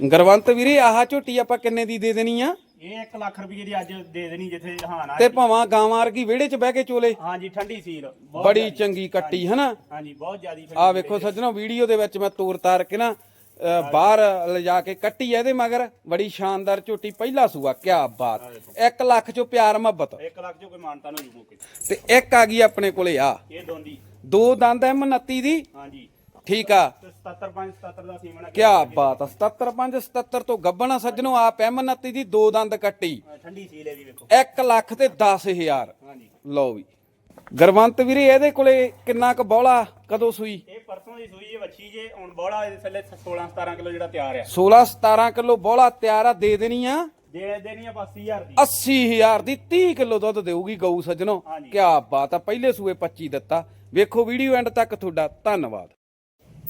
ਗਰਵੰਤ ਵੀਰੇ ਆਹ ਝੋਟੀ ਆਪਾਂ ਕਿੰਨੇ ਦੀ ਦੇ ਦੇਣੀ ਆ? ਇਹ 1 ਲੱਖ ਰੁਪਏ ਦੀ ਅੱਜ ਦੇ ਦੇਣੀ ਜਿੱਥੇ ਹਾਂ ਨਾ ਤੇ ਭਾਵਾਂ ਗਾਵਾਂ ਵਰਗੀ ਵਿਹੜੇ 'ਚ ਬਹਿ ਕੇ ਚੋਲੇ। ਹਾਂਜੀ ਠੰਡੀ ਸੀਲ। ਬਹੁਤ ਬੜੀ ਜ਼ਿਆਦੀ। ਚੰਗੀ ਕੱਟੀ ਹਨਾ? ਹਾਂਜੀ ਬਹੁਤ ਜ਼ਿਆਦੀ ਆ ਵੇਖੋ ਸੱਜਣੋ ਵੀਡੀਓ ਦੇ ਵਿੱਚ ਮੈਂ ਤੋਰ ਤਾਰ ਕੇ ਨਾ ਅ, ਬਾਹਰ ਲਿਜਾ ਕੇ ਕੱਟੀ ਆ ਇਹਦੇ ਮਗਰ। ਬੜੀ ਸ਼ਾਨਦਾਰ ਝੋਟੀ ਪਹਿਲਾ ਸੂਆ ਕਿਆ ਬਾਤ। 1 ਲੱਖ ਚੋਂ ਪਿਆਰ ਮੁਹੱਬਤ। 1 ਲੱਖ ਜੋ ਕੋਈ ਮਾਨਤਾ ਨੂੰ ਜੂ ਮੌਕੇ ਤੇ। ਇੱਕ ਆ ਗਈ ਆਪਣੇ ਕੋਲੇ ਆ। ਇਹ ਦੋਂਦੀ। ਦੋ ਦੰਦ ਐ 29 ਦੀ। ਹਾਂਜੀ। ਠੀਕ ਆ। ਤੇ 77 5 77 ਦਾ ਸੀਮਨ ਕਿਆ ਬਾਤ ਆ 77 5 77 ਤੋਂ ਗੱਬਣਾ ਸੱਜਣੋ ਆਪ ਐਮ 29 ਦੀ ਦੋ ਦੰਦ ਕੱਟੀ। ਠੰਡੀ ਸੀਲ ਵੀ ਵੇਖੋ। 1 ਲੱਖ ਤੇ 10000 ਹਾਂਜੀ। ਲਓ ਵੀ। ਗਰਵੰਤ ਵੀਰੇ ਇਹਦੇ ਕੋਲੇ ਕਿੰਨਾ ਕੁ ਬੌਲਾ ਕਦੋਂ ਸੂਈ? ਇਹ ਪਰਸੋਂ ਦੀ ਸੂਈ ਹੈ ਵੱਛੀ ਜੇ। ਹੁਣ ਬੋਲਾ ਇਹਦੇ ਥੱਲੇ 16 17 ਕਿਲੋ ਜਿਹੜਾ ਤਿਆਰ ਆ। 16 17 ਕਿਲੋ ਬੌਲਾ ਤਿਆਰ ਆ ਦੇ ਦੇਣੀ ਆ? ਦੇ ਦੇਣੀ ਆ 80000 ਦੀ। 80000 ਦੀ 30 ਕਿਲੋ ਦੁੱਧ ਦੇਊਗੀ ਗਊ ਸੱਜਣੋ। ਕਿਆ ਬਾਤ ਆ ਪਹਿਲੇ ਸੂਏ 25 ਦਿੱਤਾ। ਵੇਖੋ ਵੀਡੀਓ ਐਂਡ ਤੱਕ ਤੁਹਾਡਾ ਧੰਨਵਾਦ।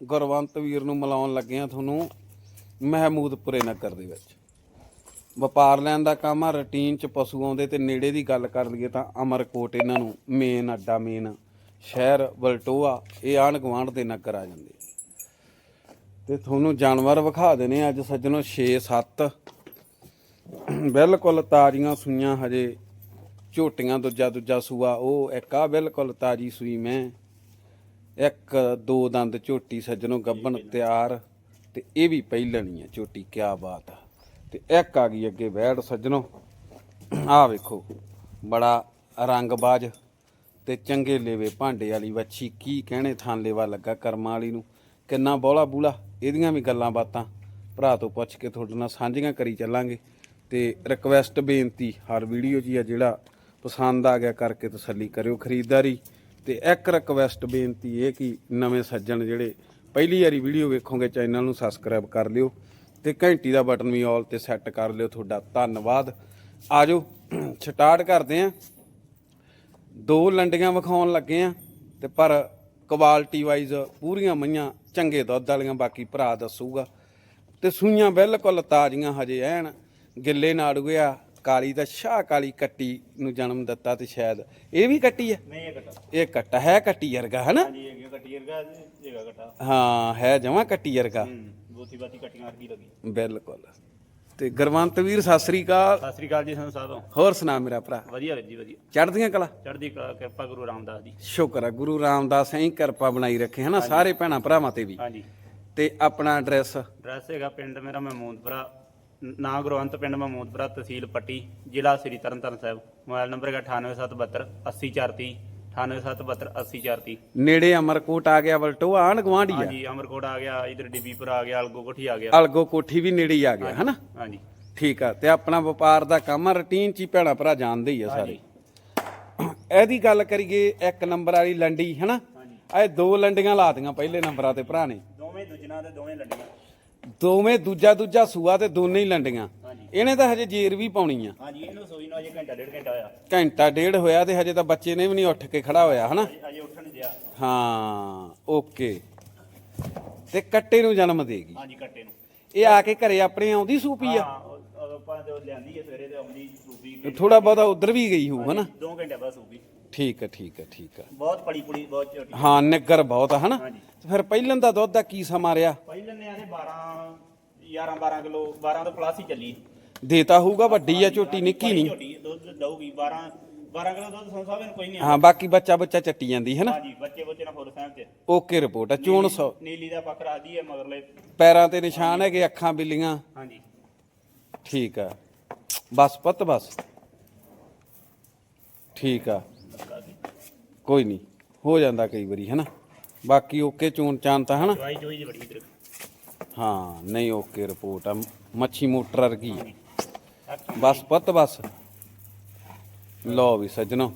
ਗੁਰਵੰਤ ਵੀਰ ਨੂੰ ਮਿਲਾਉਣ ਲੱਗੇ ਆ ਤੁਹਾਨੂੰ ਮਹਿਮੂਦਪੁਰੇ ਨਗਰ ਦੇ ਵਿੱਚ। ਵਪਾਰ ਲੈਣ ਦਾ ਕੰਮ ਆ, ਰੁਟੀਨ ਚ ਪਸ਼ੂ ਆਉਂਦੇ ਤੇ ਨੇੜੇ ਦੀ ਗੱਲ ਕਰ ਲਈਏ ਤਾਂ ਅਮਰਕੋਟ ਇਹਨਾਂ ਨੂੰ ਮੇਨ ਅੱਡਾ, ਮੇਨ ਸ਼ਹਿਰ, ਬਲਟੋਆ, ਇਹ ਆਣ ਗੁਆਂਢ ਦੇ ਨਗਰ ਆ ਜਾਂਦੇ। ਤੇ ਤੁਹਾਨੂੰ ਜਾਨਵਰ ਵਿਖਾ ਦੇਣੇ ਅੱਜ ਸੱਜਣੋ 6 7 ਬਿਲਕੁਲ ਤਾਜ਼ੀਆਂ ਸੂਈਆਂ ਹਜੇ ਝੋਟੀਆਂ ਦੂਜਾ ਦੂਜਾ ਸੂਆ, ਉਹ ਇੱਕ ਆ, ਬਿਲਕੁਲ ਤਾਜੀ ਸੂਈ ਮੈਂ। ਇੱਕ, ਦੋ ਦੰਦ ਝੋਟੀ ਸੱਜਣੋ ਗੱਬਣ ਤਿਆਰ, ਤੇ ਇਹ ਵੀ ਪਹਿਲਣੀ ਆ ਝੋਟੀ, ਕਿਆ ਬਾਤ ਆ। ਤੇ ਇੱਕ ਆ ਗਈ ਅੱਗੇ ਬੈੜ ਸੱਜਣੋ। ਆਹ ਵੇਖੋ, ਬੜਾ ਰੰਗਬਾਜ਼ ਤੇ ਚੰਗੇ ਲੇਵੇ ਭਾਂਡੇ ਵਾਲੀ ਵੱਛੀ, ਕੀ ਕਹਿਣੇ ਥਾਂ ਲੇਵਾ ਲੱਗਾ ਕਰਮਾਂ ਵਾਲੀ ਨੂੰ। ਕਿੰਨਾ ਬੋਲਾ ਬੂਲਾ, ਇਹਦੀਆਂ ਵੀ ਗੱਲਾਂ ਬਾਤਾਂ। ਭਰਾ ਤੋਂ ਪੁੱਛ ਕੇ ਤੁਹਾਡੇ ਨਾਲ ਸਾਂਝੀਆਂ ਕਰੀ ਚੱਲਾਂਗੇ। ਤੇ ਰਿਕਵੈਸਟ ਬੇਨਤੀ, ਹਰ ਵੀਡੀਓ 'ਚ ਆ ਜਿਹੜਾ ਪਸੰਦ ਆ ਗਿਆ ਕਰਕੇ ਤਸੱਲੀ ਕਰਿਓ। ਖਰੀਦਦਾਰੀ ਤੇ ਇੱਕ ਰਿਕਵੈਸਟ ਬੇਨਤੀ ਇਹ ਕਿ ਨਵੇਂ ਸੱਜਣ ਜਿਹੜੇ ਪਹਿਲੀ ਵਾਰੀ ਵੀਡੀਓ ਵੇਖੋਗੇ ਚੈਨਲ ਨੂੰ ਸਬਸਕ੍ਰਾਈਬ ਕਰ ਲਿਓ ਤੇ ਘੰਟੀ ਦਾ ਬਟਨ ਵੀ ਆਲ ਤੇ ਸੈੱਟ ਕਰ ਲਿਓ ਤੁਹਾਡਾ ਧੰਨਵਾਦ। ਆਜੋ, ਸਟਾਰਟ ਕਰਦੇ ਆਂ ਦੋ ਲੰਡੀਆਂ ਵਿਖਾਉਣ ਲੱਗੇ ਆ ਤੇ ਪਰ ਕੁਆਲਿਟੀ ਵਾਈਜ਼ ਪੂਰੀਆਂ ਮਈਆਂ ਚੰਗੇ ਦੁੱਧ ਵਾਲੀਆਂ, ਬਾਕੀ ਭਰਾ ਦੱਸੂਗਾ। ਤੇ ਸੂਈਆਂ ਬਿਲਕੁਲ ਤਾਜ਼ੀਆਂ ਹਜੇ ਐਨ ਗਿੱਲੇ ਨਾੜੂਏ ਆ ਕਾਲੀ ਤਾਂ ਸ਼ਾਹ ਕਾਲੀ ਕੱਟੀ ਨੂੰ ਜਨਮ ਦਿੱਤਾ ਤੇ ਸ਼ਾਇਦ ਇਹ ਵੀ ਕੱਟੀ ਆ ਨਹੀਂ ਇਹ ਘਟਾ ਇਹ ਕੱਟਾ ਹੈ ਕੱਟੀ ਵਰਗਾ ਹਨਾ? ਹਾਂਜੀ ਇਹ ਕੱਟੀ ਵਰਗਾ ਜੇਗਾ ਘਟਾ ਹਾਂ ਹੈ ਜਮਾ ਕੱਟੀ ਵਰਗਾ। ਹੂੰ ਬੋਤੀ ਬਾਤੀ ਕੱਟੀਆਂ ਵਰਗੀ ਲੱਗੀ। ਬਿਲਕੁਲ। ਤੇ ਗੁਰਵੰਤ ਵੀਰ ਸਤਿ ਸ੍ਰੀ ਅਕਾਲ। ਸਤਿ ਸ੍ਰੀ ਅਕਾਲ ਜੀ ਸਾਨੂੰ ਸਾਧੋ ਹੋਰ ਸੁਣਾ ਮੇਰਾ ਭਰਾ? ਵਧੀਆ ਵੀਰ ਜੀ ਵਧੀਆ। ਚੜ੍ਹਦੀਆਂ ਕਲਾ? ਚੜ੍ਹਦੀ ਕਲਾ ਕਿਰਪਾ ਗੁਰੂ ਰਾਮਦਾਸ ਦੀ। ਸ਼ੁਕਰ ਆ ਗੁਰੂ ਰਾਮਦਾਸ ਐਂ ਕਿਰਪਾ ਬਣਾਈ ਰੱਖੇ ਹਨਾ? ਸਾਰੇ ਭੈਣਾਂ ਭਰਾਵਾਂ ਤੇ ਵੀ। ਹਾਂਜੀ। ਤੇ ਆਪਣਾ ਐਡਰੈਸ ਐਡਰੈਸ ਹੈਗਾ ਪਿੰਡ ਮੇਰਾ ਮਹਿਮੂਦਪੁਰਾ ਨਾਂ ਗੁਰਵੰਤ ਪਿੰਡ ਮਹਿਮੂਦਪੁਰਾ ਤਹਿਸੀਲ ਪੱਟੀ ਜ਼ਿਲ੍ਹਾ ਸ੍ਰੀ ਤਰਨਤਾਰਨ ਸਾਹਿਬ। ਮੋਬਾਈਲ ਨੰਬਰ ਹੈਗਾ 98772 80430 98772 80430 ਨੇੜੇ ਅਮਰਕੋਟ ਆ ਗਿਆ ਵਲਟੋਆ ਆਣ ਗਵਾਂਢੀ ਆ? ਹਾਂਜੀ ਅਮਰਕੋਟ ਆ ਗਿਆ ਇਧਰ ਡਿੱਬੀਪੁਰ ਆ ਗਿਆ ਅਲਗੋ ਕੋਠੀ ਆ ਗਿਆ। ਅਲਗੋ ਕੋਠੀ ਵੀ ਨੇੜੇ ਹੀ ਆ ਗਿਆ ਹਨਾ? ਹਾਂਜੀ। ਠੀਕ ਆ ਤੇ ਆਪਣਾ ਵਪਾਰ ਦਾ ਕੰਮ ਆ ਰੁਟੀਨ ਚ ਹੀ ਭੈਣਾਂ ਭਰਾ ਜਾਣਦੇ ਹੀ ਆ ਸਾਰੇ। ਇਹਦੀ ਗੱਲ ਕਰੀਏ ਇੱਕ ਨੰਬਰ ਵਾਲੀ ਲੰਡੀ ਹਨਾ? ਇਹ ਦੋ ਲੰਡੀਆਂ ਲਾਤੀਆਂ ਪਹਿਲੇ ਨੰਬਰਾਂ ਤੇ ਭਰਾ ਨੇ। ਦੋਵੇਂ ਦੁਜਣਾ ਤੇ ਦੋਵੇਂ ਲੰਡੀਆਂ। ਦੋਵੇਂ ਦੂਜਾ ਦੂਜਾ ਸੂਆ ਤੇ ਦੋਨੇ ਹੀ ਲੰਡੀਆਂ। ਹਾਂਜੀ। ਇਹਨੇ ਤਾਂ ਹਜੇ ਜੇਰ ਵੀ ਪਾਉਣੀ ਆ। ਹਾਂਜੀ ਇਹਨੂੰ ਸੋਈ ਨੂੰ ਅਜੇ ਘੰਟਾ ਡੇਢ ਘੰਟਾ ਹੋਇਆ। ਘੰਟਾ ਡੇਢ ਹੋਇਆ ਤੇ ਹਜੇ ਤਾਂ ਬੱਚੇ ਨੇ ਵੀ ਨਹੀਂ ਉੱਠ ਕੇ ਖੜਾ ਹੋਇਆ ਹਨਾ? ਅਜੇ- ਅਜੇ ਉੱਠਣ ਦਿਆ। ਹਾਂ ਓਕੇ। ਤੇ ਕੱਟੇ ਨੂੰ ਜਨਮ ਦੇਗੀ ਹਾਂਜੀ ਕੱਟੇ ਨੂੰ। ਇਹ ਆ ਕੇ ਘਰੇ ਆਪਣੇ ਆਉਂਦੀ ਸੂਪੀ ਆ? ਹਾਂ ਉਹ- ਉਹ ਆਪਾਂ ਤੇ ਉਹ ਲਿਆਂਦੀ ਹੈ ਸਵੇਰੇ ਤੇ ਆਉਂਦੀ ਸੂਬੀ ਥੋੜਾ ਬਹੁਤਾ ਉਧਰ ਵੀ ਗਈ ਹੋਊ ਹਨਾ? 2 ਘੰਟੇ ਬਾਅਦ ਸੂਬੀ ਠੀਕ ਹੈ ਠੀਕ ਹੈ ਠੀਕ ਹੈ ਬਹੁਤ ਪੜੀ ਪੁੜੀ ਬਹੁਤ ਛੋਟੀ ਹਾਂ ਨਿੱਗਰ ਬਹੁਤ ਆ ਹਨਾ? ਹਾਂਜੀ। ਤੇ ਫਿਰ ਪਹਿਲਾਂ ਦਾ ਦੁੱਧ ਦਾ ਕੀ ਸਮਾਂ ਰਿਹਾ? ਪਹਿਲਾਂ ਨੇ ਆਦੇ 12 11 12 ਕਿਲੋ 12 ਤੋਂ ਪਲੱਸ ਹੀ ਚੱਲੀ ਦੇਤਾ ਹੋਊਗਾ ਵੱਡੀ ਆ ਝੋਟੀ ਨਿੱਕੀ ਨਹੀਂ। ਝੋਟੀ ਦੁੱਧ ਦਊਗੀ 12 12 ਕਿਲੋ ਦੁੱਧ ਸੰਸਾ ਨੂੰ ਕੋਈ ਨਹੀਂ ਹਾਂ ਬਾਕੀ ਬੱਚਾ ਬੱਚਾ ਚੱਟੀ ਜਾਂਦੀ ਹੈ ਨਾ? ਹਾਂਜੀ ਬੱਚੇ ਬੱਚੇ ਨਾਲ ਫੁੱਲ ਸਹਿਮ ਤੇ ਓਕੇ ਰਿਪੋਰਟ ਆ ਚੋਣ ਸੌ। ਨੀਲੀ ਦਾ ਪੱਕ ਰਾਦੀ ਹੈ ਮਗਰਲੇ। ਪੈਰਾਂ ਤੇ ਨਿਸ਼ਾਨ ਹੈਗੇ ਅੱਖਾਂ ਬਿੱਲੀਆਂ। ਹਾਂਜੀ। ਠੀਕ ਆ। ਬਸ ਪੁੱਤ ਬਸ। ਠੀਕ ਆ। ਕੋਈ ਨਹੀਂ ਹੋ ਜਾਂਦਾ ਕਈ ਵਾਰੀ ਹੈ ਨਾ? ਬਾਕੀ ਓਕੇ ਚੋਣ ਚਾਨ ਤਾਂ ਹਨਾ ਦਵਾਈ ਜੋਈ ਦੀ ਬੜੀ ਇਧਰ। ਹਾਂ ਨਹੀਂ ਓਕੇ ਰਿਪੋਰਟ ਆ। ਮੱਛੀ ਮੋਟਰ ਵਰਗੀ ਬਸ ਪੁੱਤ ਬਸ। ਲਓ ਵੀ ਸੱਜਣੋ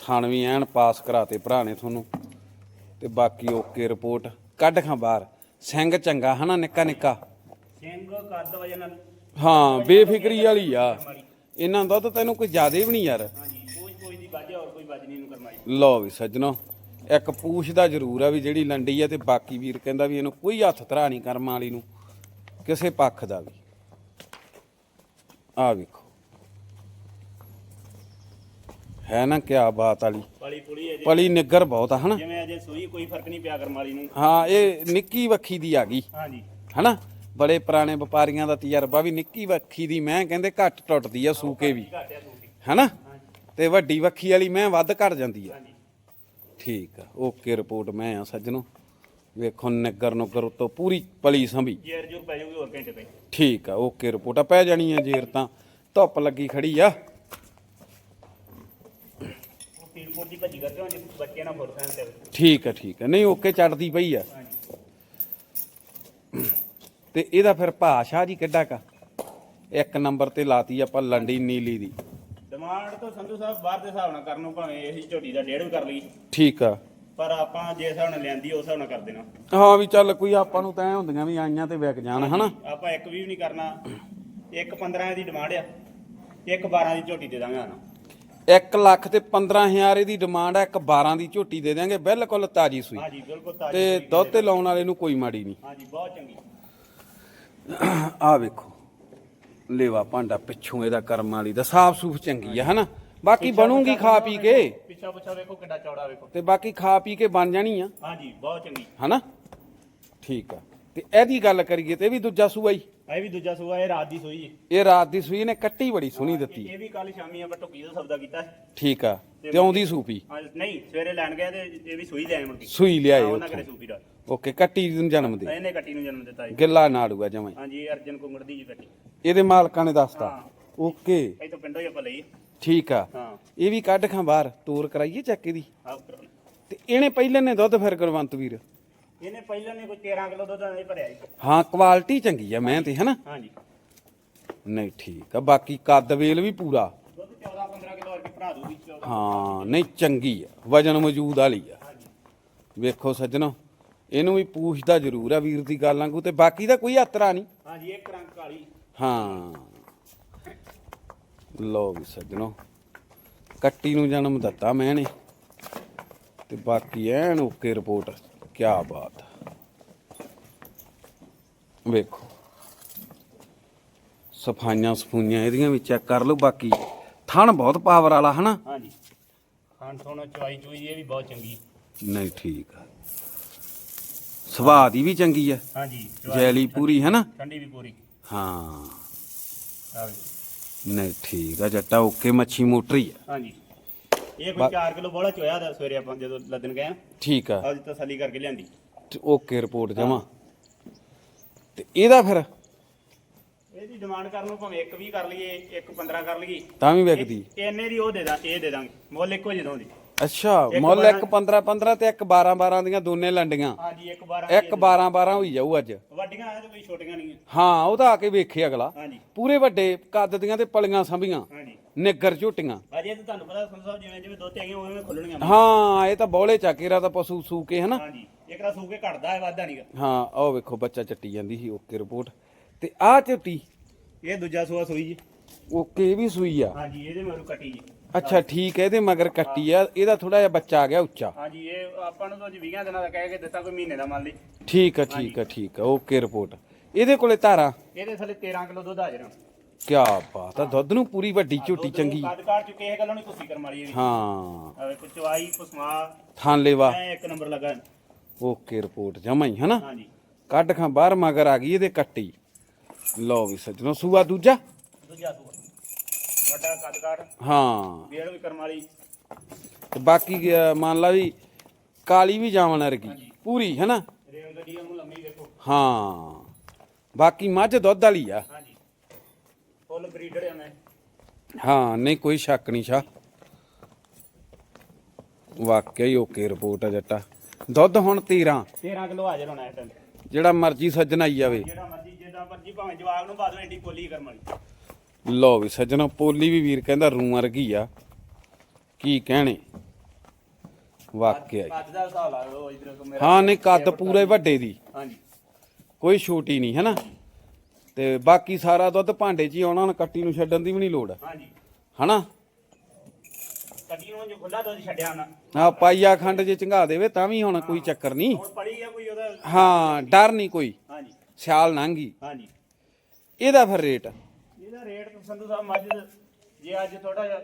ਥਣ ਵੀ ਐਨ ਪਾਸ ਕਰਾਤੇ ਭਰਾ ਨੇ ਤੁਹਾਨੂੰ। ਤੇ ਬਾਕੀ ਓਕੇ ਰਿਪੋਰਟ ਕੱਢ ਖਾਂ ਬਾਹਰ। ਸਿੰਘ ਚੰਗਾ ਹਨਾ ਨਿੱਕਾ ਨਿੱਕਾ? ਸਿੰਘ ਕੱਦ ਵਜਨ ਹਾਂ ਬੇਫਿਕਰੀ ਵਾਲੀ ਆ। ਇਹਨਾਂ ਦਾ ਤਾਂ ਤੈਨੂੰ ਕੋਈ ਜ਼ਿਆਦੇ ਵੀ ਨਹੀਂ ਯਾਰ। ਹਾਂਜੀ ਕੋਈ ਕੋਈ ਦੀ ਬਾਜੇ ਔਰ ਕੋਈ ਬਾਜ ਨਹੀਂ ਨੂੰ ਕਰਮਾਈ। ਲਓ ਵੀ ਸੱਜਣੋ ਇੱਕ ਪੂਛ ਦਾ ਜ਼ਰੂਰ ਆ ਵੀ ਜਿਹੜੀ ਲੰਡੀ ਆ ਤੇ ਬਾਕੀ ਵੀਰ ਕਹਿੰਦਾ ਵੀ ਇਹਨੂੰ ਕੋਈ ਹੱਥ ਧਰਾ ਨਹੀਂ ਕਰਮਾਂ ਵਾਲੀ ਨੂੰ ਕਿਸੇ ਪੱਖ ਦਾ ਵੀ। ਆ ਵੇਖੋ। ਹੈ ਨਾ ਕਿਆ ਬਾਤ ਵਾਲੀ। ਵਾਲੀ ਪੁਲੀ ਹੈ ਜੀ। ਪਲੀ ਨਿੱਗਰ ਬਹੁਤ ਆ ਹਨਾ? ਜਿਵੇਂ ਅਜੇ ਸੂਈ ਕੋਈ ਫ਼ਰਕ ਨਹੀਂ ਪਿਆ ਕਰਮਾਲੀ ਨੂੰ। ਹਾਂ ਇਹ ਨਿੱਕੀ ਵੱਖੀ ਦੀ ਆ ਗਈ। ਹਾਂਜੀ ਹਨਾ? ਬੜੇ ਪੁਰਾਣੇ ਵਪਾਰੀਆਂ ਦਾ ਤਜਰਬਾ ਵੀ ਨਿੱਕੀ ਵੱਖੀ ਦੀ ਮੈਂ ਕਹਿੰਦੇ ਘੱਟ ਟੁੱਟਦੀ ਆ ਸੂਕੇ ਵੀ। ਹਨਾ? ਤੇ ਵੱਡੀ ਵੱਖੀ ਵਾਲੀ ਮੈਂ ਵੱਧ ਘਟ ਜਾਂਦੀ ਆ। ਠੀਕ ਆ। ਓਕੇ ਰਿਪੋਰਟ ਮੈਂ ਆ ਸੱਜਣੋ। ਵੇਖੋ ਨਿੱਗਰ ਨੁੱਗਰ ਤੋਂ ਪੂਰੀ ਪਲੀ ਸੰਭੀ। ਜੇਰ ਜੁਰ ਪੈ ਜਾਊਗੀ ਹੋਰ ਘੰਟੇ ਪਈ ਠੀਕ ਆ ਓਕੇ ਰਿਪੋਰਟ ਆ ਪੈ ਜਾਣੀ ਆ ਜੇਰ ਤਾਂ। ਧੁੱਪ ਲੱਗੀ ਖੜੀ ਆ। ਉਹ ਪੀਰਪੁਰ ਦੀ ਭੱਜੀ ਕਰਦੇ ਹਾਂ ਜੀ ਬੱਚੇ ਨਾਲ ਫੁੱਟ ਸੈਨ ਤੇ। ਠੀਕ ਆ ਠੀਕ ਆ। ਨਹੀਂ ਓਕੇ ਚੜਦੀ ਪਈ ਆ। ਤੇ ਇਹਦਾ ਫਿਰ ਭਾਸ਼ਾ ਜੀ ਕਿੱਡਾ ਕਾ ਇੱਕ ਨੰਬਰ ਤੇ ਲਾਤੀ ਆਪਾਂ ਲੰਡੀ ਨੀਲੀ ਦੀ। ਡਿਮਾਂਡ ਤਾਂ ਸੰਧੂ ਸਾਹਿਬ ਬਾਹਰ ਦੇ ਹਿਸਾਬ ਨਾਲ ਕਰਨ ਨੂੰ ਭਾਵੇਂ ਇਹੀ ਝੋਟੀ ਦਾ ਡੇਢ ਵੀ ਕਰ ਲਈ। ਠੀਕ ਆ। ਪਰ ਆਪਾਂ ਜੇ ਹਿਸਾਬ ਨਾਲ ਲੈਂਦੀ ਉਸ ਹਿਸਾਬ ਨਾਲ ਕਰ ਦੇਣਾ। ਹਾਂ ਵੀ ਚੱਲ ਕੋਈ ਆਪਾਂ ਨੂੰ ਤਾਂ ਐਂ ਹੁੰਦੀਆਂ ਵੀ ਆਈਆਂ ਤੇ ਵਿਕ ਜਾਣ ਹਨਾ? ਆਪਾਂ ਇੱਕ ਵੀ ਨਹੀਂ ਕਰਨਾ। ਇੱਕ 15 ਦੀ ਡਿਮਾਂਡ ਆ। ਇੱਕ 12 ਦੀ ਝੋਟੀ ਦੇ ਦਾਂਗੇ ਨਾ 1 ਲੱਖ ਤੇ 15000 ਦੀ ਡਿਮਾਂਡ ਆ ਇੱਕ 12 ਦੀ ਝੋਟੀ ਦੇ ਦਿਆਂਗੇ ਬਿਲਕੁਲ ਤਾਜੀ ਸੂਈ। ਹਾਂਜੀ ਬਿਲਕੁਲ ਤਾਜ਼ੀ ਤੇ ਦੁੱਧ ਤੇ ਲਾਉਣ ਵਾਲੇ ਨੂੰ ਕੋਈ ਮਾੜੀ ਨਹੀਂ। ਹਾਂਜੀ ਬਹੁਤ ਚੰਗੀ। ਆ ਵੇਖੋ। ਲੇਵਾ ਭਾਂਡਾ ਪਿੱਛੋਂ ਇਹਦਾ ਕਰਮ ਵਾਲੀ ਦਾ ਸਾਫ਼ ਸੂਫ ਚੰਗੀ ਆ ਹਨਾ? ਬਾਕੀ ਬਣੂਗੀ ਖਾ ਪੀ ਕੇ। ਪਿੱਛਾ ਪੁੱਛਾ ਵੇਖੋ ਕਿੱਡਾ ਚੌੜਾ ਵੇਖੋ। ਤੇ ਬਾਕੀ ਖਾ ਪੀ ਕੇ ਬਣ ਜਾਣੀ ਆ। ਹਾਂਜੀ ਬਹੁਤ ਚੰਗੀ। ਹਨਾ? ਠੀਕ ਆ। ਤੇ ਇਹਦੀ ਗੱਲ ਕਰੀਏ ਤੇ ਇਹ ਵੀ ਦੂਜਾ ਸੂਆ ਹੀ। ਇਹ ਵੀ ਦੂਜਾ ਸੂਆ ਇਹ ਰਾਤ ਦੀ ਸੂਈ ਹੈ ਇਹ ਰਾਤ ਦੀ ਸੂਈ ਨੇ ਕੱਟੀ ਬੜੀ ਸੋਹਣੀ ਦਿੱਤੀ। ਇਹ ਵੀ ਕੱਲ ਸ਼ਾਮੀ ਆਪਾਂ ਟੁੱਕੀ ਦਾ ਸੌਦਾ ਕੀਤਾ। ਠੀਕ ਆ ਤੇ ਆਉਂਦੀ ਸੂਪੀ। ਨਹੀਂ ਸਵੇਰੇ ਲੈਣ ਗਏ ਤੇ ਇਹ ਵੀ ਸੂਈ ਲੈ ਆਏ ਮੁੜ ਕੇ। ਸੂਈ ਲਿਆਏ ਉਹਨਾਂ ਕਰੇ ਸੂਪੀ ਦਾ। ਓਕੇ ਕੱਟੀ ਨੂੰ ਜਨਮ ਦੇ। ਇਹਨੇ ਕੱਟੀ ਨੂੰ ਜਨਮ ਦਿੱਤਾ ਗਿੱਲਾ ਨਾੜੂਆ ਜਮਾਈ ਹਾਂਜੀ ਅਰਜਨ ਕੁੰਗੜ ਦੀ ਜੀ ਕੱਟੀ। ਇਹਦੇ ਮਾਲਕਾਂ ਨੇ ਦੱਸਤਾ। ਓਕੇ। ਇਹ ਤੋਂ ਪਿੰਡੋਂ ਹੀ ਆਪਾਂ ਲਈ। ਠੀਕ ਆ। ਹਾਂ। ਇਹ ਵੀ ਕੱਢ ਖਾਂ ਬਾਹਰ। ਤੋਰ ਕਰਾਈਏ ਚੱਕ ਇਹਦੀ। ਆਪ ਕਰੋ ਤੇ ਇਹਨੇ ਪਹਿਲੇ ਨੇ ਦੁੱਧ ਫਿਰ ਗੁਰਵੰਤ ਵੀਰ? ਇਹਨੇ ਪਹਿਲਾਂ ਨੇ ਕੋਈ 13 ਕਿਲੋ ਦੁੱਧ ਨਹੀਂ ਭਰਿਆ ਜੀ। ਹਾਂ ਕੁਆਲਿਟੀ ਚੰਗੀ ਆ ਮੈਂ ਤੇ ਹਨਾ? ਹਾਂਜੀ ਨਹੀਂ ਠੀਕ ਆ। ਬਾਕੀ ਕੱਦ ਵੇਲ ਵੀ ਪੂਰਾ। ਦੁੱਧ 14 15 ਕਿਲੋ ਵਰਗੀ ਭਰਾ ਦੂਗੀ 14 ਹਾਂ ਨਹੀਂ ਚੰਗੀ ਆ। ਵਜਨ ਮੌਜੂਦ ਵਾਲੀ ਆ। ਵੇਖੋ ਸੱਜਣੋ ਇਹਨੂੰ ਵੀ ਪੁੱਛਦਾ ਜ਼ਰੂਰ ਆ ਵੀਰ ਦੀ ਗੱਲਾਂ ਕੋ ਤੇ ਬਾਕੀ ਦਾ ਕੋਈ ਹੱਤਰਾ ਨਹੀਂ। ਹਾਂਜੀ ਇੱਕ ਰੰਗ ਕਾਲੀ। ਹਾਂ। ਲੋ ਵੀ ਸੱਜਣੋ ਕੱਟੀ ਨੂੰ ਜਨਮ ਦਿੱਤਾ ਮੈਂ ਨੇ ਤੇ ਬਾਕੀ ਐਨ ਓਕੇ ਰਿਪੋਰਟ ਕੀ ਬਾਤ। ਵੇਖੋ ਸਫਾਈਆਂ ਸਫੂਈਆਂ ਇਹਦੀਆਂ ਵੀ ਚੈੱਕ ਕਰ ਲਓ ਬਾਕੀ ਥਣ ਬਹੁਤ ਪਾਵਰ ਵਾਲਾ ਹਨਾ? ਹਾਂਜੀ। ਖਾਣ ਥੋਣਾ ਚਵਾਈ ਚੂਈ ਇਹ ਵੀ ਬਹੁਤ ਚੰਗੀ। ਨਹੀਂ ਠੀਕ ਆ। ਸੁਭਾਅ ਦੀ ਵੀ ਚੰਗੀ ਆ। ਹਾਂਜੀ ਜੈਲੀ ਪੂਰੀ ਹੈ ਨਾ ਠੰਡੀ ਵੀ ਪੂਰੀ। ਹਾਂ। ਆਹ ਜੀ। ਨਹੀਂ ਠੀਕ ਆ ਜੱਟਾ ਓਕੇ ਮੱਛੀ ਮੋਟਰੀ ਆ। ਹਾਂਜੀ। ਇਹ ਕੋਈ 4 ਕਿਲੋ ਬੋਲਾ ਚੋਇਆ ਦਾ ਸਵੇਰੇ ਆਪਾਂ ਜਦੋਂ ਲੱਦਣ ਗਏ ਨਾ ਠੀਕ ਆ। ਅੱਜ ਤਸੱਲੀ ਕਰਕੇ ਲਿਆਂਦੀ। ਤੇ ਓਕੇ ਰਿਪੋਰਟ ਜਮਾ। ਤੇ ਇਹਦਾ ਫਿਰ? ਇਹਦੀ ਡਿਮਾਂਡ ਕਰਨ ਨੂੰ ਭਾਵੇਂ ਇੱਕ ਵੀ ਕਰ ਲਈਏ ਇੱਕ 15 ਕਰ ਲਈਏ। ਤਾਂ ਵੀ ਵਿਕਦੀ। ਇਹ- ਇੰਨੇ ਦੀ ਉਹ ਦੇ ਦਾਂ ਇਹ ਦੇ ਦਾਂਗੇ। ਮੁੱਲ ਇੱਕੋ ਜਦੋਂ ਦੀ ਅੱਛਾ ਮੁੱਲ ਇੱਕ 15 15 ਤੇ ਇੱਕ 12 12 ਦੀਆਂ ਦੋਨੇ ਲੰਡੀਆਂ। ਹਾਂਜੀ ਇੱਕ 12 ਇੱਕ 12 12 ਹੋਈ ਜਾਊ ਅੱਜ। ਵੱਡੀਆਂ ਆ ਤੇ ਕੋਈ ਛੋਟੀਆਂ ਨਹੀਂ। ਹਾਂ। ਉਹਦਾ ਆ ਕੇ ਵੇਖੇ ਅਗਲਾ। ਹਾਂਜੀ। ਪੂਰੇ ਵੱਡੇ ਕੱਦ ਦੀਆਂ ਤੇ ਪਲੀਆਂ ਸੰਭੀਆਂ। ਹਾਂਜੀ। ਨਿੱਗਰ ਝੋਟੀਆਂ। ਅਜੇ ਤਾਂ ਤੁਹਾਨੂੰ ਪਤਾ ਸੰਤ ਸਾਹਿਬ ਜਿਵੇਂ ਜਿਵੇਂ ਦੋਤੇ ਆਈਆਂ ਉਵੇਂ ਖੁੱਲਣੀਆਂ। ਹਾਂ ਇਹ ਤਾਂ ਬੋਲੇ ਚਾਕੇਰਾ ਦਾ ਪਸ਼ੂ ਸੂ ਕੇ ਹਨਾ? ਹਾਂਜੀ। ਇੱਕ ਦਾ ਸੂਕੇ ਘਟਦਾ ਹੈ ਵਾਧਾ ਨਹੀਂਗਾ ਹਾਂ ਉਹ ਵੇਖੋ ਬੱਚਾ ਚੱਟੀ ਜਾਂਦੀ ਸੀ ਓਕੇ ਰਿਪੋਰਟ। ਤੇ ਆਹ ਝੋਟੀ ਇਹ ਦੂਜਾ ਸੂਆ ਸੂਈ ਜੀ। ਓਕੇ ਇਹ ਵੀ ਸੂਈ ਆ। ਹਾਂਜੀ ਇਹਦੇ ਮਰੂ ਕੱਟੀ ਜੀ। ਅੱਛਾ ਠੀਕ ਹੈ ਇਹਦੇ ਮਗਰ ਕੱਟੀ ਆ। ਇਹਦਾ ਥੋੜਾ ਜਿਹਾ ਬੱਚਾ ਆ ਗਿਆ ਉੱਚਾ। ਹਾਂਜੀ ਇਹ ਆਪਾਂ ਨੂੰ ਤਾਂ ਜੀ 20 ਦਿਨਾਂ ਦਾ ਕਹਿ ਕੇ ਦਿੱਤਾ ਕੋਈ ਮਹੀਨੇ ਦਾ ਮੰਨ ਲਈ। ਠੀਕ ਆ ਠੀਕ ਆ ਠੀਕ ਆ। Okay report. ਇਹਦੇ ਕੋਲੇ ਧਾਰਾ? ਇਹਦੇ ਥੱਲੇ 13 ਕਿਲੋ ਦੁੱਧ ਆ ਕੀ ਬਾਤ ਆ ਦੁੱਧ ਨੂੰ ਪੂਰੀ ਵੱਡੀ ਝੋਟੀ ਚੰਗੀ। ਕੱਦ ਕਾਟ ਚੁੱਕੇ ਇਹ ਗੱਲੋਂ ਨਹੀਂ ਕੁਸੀ ਕਰ ਮਾਰੀ ਇਹ ਹਾਂ। ਆਵੇ ਕੁ ਚਵਾਈ ਕੁਸਮਾ ਥਾਂ ਲੈਵਾ ਐ ਇੱਕ ਨੰਬਰ ਲੱਗਾ। ਓਕੇ ਰਿਪੋਰਟ ਜਮਾ ਹੀ ਹਨਾ? ਹਾਂਜੀ। ਕੱਢ ਖਾਂ ਬਾਹਰ ਮਗਰ ਆ ਗਈ ਇਹਦੇ ਕੱਟੀ। ਲਓ ਵੀ ਸੱਜਣੋ ਸੂਆ ਦੂਜਾ? ਦੂਜਾ ਸੂਆ। ਵੱਡਾ ਹਾਂ। ਬੇੜ ਵੀ ਕਰਮ ਵਾਲੀ। ਤੇ ਬਾਕੀ ਅਹ, ਮੰਨ ਲਾ ਵੀ ਕਾਲੀ ਵੀ ਜਾਵਣ ਵਰਗੀ ਪੂਰੀ ਹਨਾ? ਰੇਲ ਗੱਡੀ ਲੰਮੀ ਹਾਂ। ਬਾਕੀ ਮੱਝ ਦੁੱਧ ਵਾਲੀ ਆ। ਹਾਂਜੀ। ਫੁੱਲ ਬਰੀਡਰ ਆ ਮੈਂ। ਹਾਂ ਨਹੀਂ ਕੋਈ ਸ਼ੱਕ ਨਹੀਂ ਸ਼ਾ ਵਾਕਿਆ ਹੀ ਓਕੇ ਰਿਪੋਰਟ ਆ ਜੱਟਾ। ਦੁੱਧ ਹੁਣ 13 13 ਕਿਲੋ ਹਾਜ਼ਰ ਹੋਣਾ ਇਸ ਟਾਈਮ ਜਿਹੜਾ ਮਰਜ਼ੀ ਸੱਜਣ ਆਈ ਜਾਵੇ। ਜਿਹੜਾ ਮਰਜ਼ੀ ਜਿੱਦਾਂ ਮਰਜ਼ੀ ਭਾਵੇਂ ਜਵਾਗ ਨੂੰ ਬਾਦੋ ਐਡੀ ਕੋਲੀ ਕਰਮ ਵਾਲੀ। ਲਓ ਵੀ ਸੱਜਣੋ ਪੋਲੀ ਵੀ ਵੀਰ ਕਹਿੰਦਾ ਰੂ ਵਰਗੀ ਆ। ਕੀ ਕਹਿਣੇ? ਵਾਕਿਆ ਹੀ। ਕੱਦ ਦਾ ਹਿਸਾਬ ਲਾ ਲਓ ਇਧਰ ਮੇਰਾ ਹਾਂ ਨਹੀਂ ਕੱਦ ਪੂਰੇ ਵੱਡੇ ਦੀ। ਹਾਂਜੀ। ਕੋਈ ਛੋਟੀ ਨਹੀਂ ਹੈ ਨਾ? ਤੇ ਬਾਕੀ ਸਾਰਾ ਦੁੱਧ ਭਾਂਡੇ 'ਚ ਹੀ ਆਉਣਾ ਹੁਣ ਕੱਟੀ ਨੂੰ ਛੱਡਣ ਦੀ ਵੀ ਨਹੀਂ ਲੋੜ। ਹਾਂਜੀ। ਹਨਾ? ਕੱਟੀ ਨੂੰ ਜੋ ਖੁੱਲਾ ਦੁੱਧ ਛੱਡਿਆ ਨਾ ਆ ਪਾਈਆ ਖੰਡ ਜੇ ਚੰਗਾ ਦੇਵੇ ਤਾਂ ਵੀ ਹੁਣ ਕੋਈ ਚੱਕਰ ਨਹੀਂ। ਹੁਣ ਪੜੀ ਆ ਕੋਈ ਉਹਦਾ। ਹਾਂ ਡਰ ਨਹੀਂ ਕੋਈ। ਹਾਂਜੀ। ਸਿਆਲ ਲੰਘੀ ਹਾਂਜੀ। ਇਹਦਾ ਫਿਰ ਰੇਟ? ਇਹਦਾ ਰੇਟ ਸੰਧੂ ਸਾਹਿਬ ਮੱਝ ਦਾ ਜੇ ਅੱਜ ਥੋੜਾ ਜਿਹਾ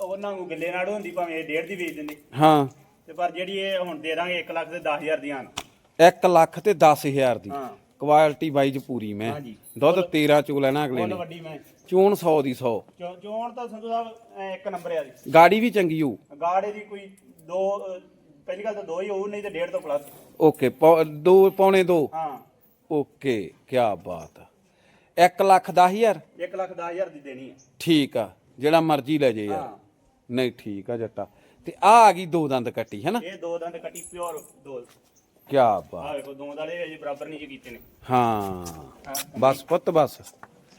ਉਹਨਾਂ ਨੂੰ ਗਿੱਲੇ ਨਾੜ ਹੁੰਦੀ ਭਾਵੇਂ ਇਹ ਡੇਢ ਦੀ ਵੇਚ ਦਿੰਦੇ। ਹਾਂ। ਤੇ ਪਰ ਜਿਹੜੀ ਇਹ ਹੁਣ ਦੇ ਦਾਂਗੇ 1 ਲੱਖ ਤੇ 10000 ਦੀਆਂ ਹਨ। 1 ਲੱਖ ਤੇ 10000 ਦੀ। ਹਾਂ। ਕੁਆਲਿਟੀ ਵਾਈਜ਼ ਪੂਰੀ ਮੈਂ। ਹਾਂਜੀ। ਦੁੱਧ 13 ਚੋ ਲੈਣਾ ਅਗਲੇ ਫੁੱਲ ਨੇ। ਵੱਡੀ ਮੈਂ। ਚੋਣ 100 ਦੀ 100 ਚੋ- ਚੋਣ ਤਾਂ ਸੰਧੂ ਸਾਹਿਬ ਐਂ ਇੱਕ ਨੰਬਰ ਆ ਜੀ। ਗਾੜੀ ਵੀ ਚੰਗੀ ਹੋਊ। ਗਾੜੇ ਦੀ ਕੋਈ ਦੋ ਅਹ, ਪਹਿਲੀ ਗੱਲ ਤਾਂ ਦੋ ਹੀ ਹੋਊ ਨਹੀਂ ਤੇ ਡੇਢ ਤੋਂ ਪਲੱਸ ਓਕੇ ਦੋ ਪੌਣੇ ਦੋ। ਹਾਂ। ਓਕੇ ਕੀ ਬਾਤ 1 ਲੱਖ 10000 1 ਲੱਖ 10000 ਦੀ ਦੇਣੀ ਹੈ ਠੀਕ ਆ ਜਿਹੜਾ ਮਰਜ਼ੀ ਲੈ ਜੇ ਯਾਰ। ਹਾਂ। ਨਹੀਂ ਠੀਕ ਆ ਜੱਟਾ। ਤੇ ਆ ਆ ਗਈ ਦੋ ਦੰਦ ਕੱਟੀ ਹੈ ਨਾ ਇਹ ਦੋ ਦੰਦ ਕੱਟੀ ਪਿਓਰ ਦੋ। ਕੀ ਬਾਤ। ਆ ਵੇਖੋ ਦੋ ਵਾਲੇ ਅਜੇ ਬਰਾਬਰ ਨਹੀਂ ਜੀ ਕੀਤੇ ਨੇ। ਹਾਂ ਹਾਂ। ਬਸ ਪੁੱਤ ਬਸ।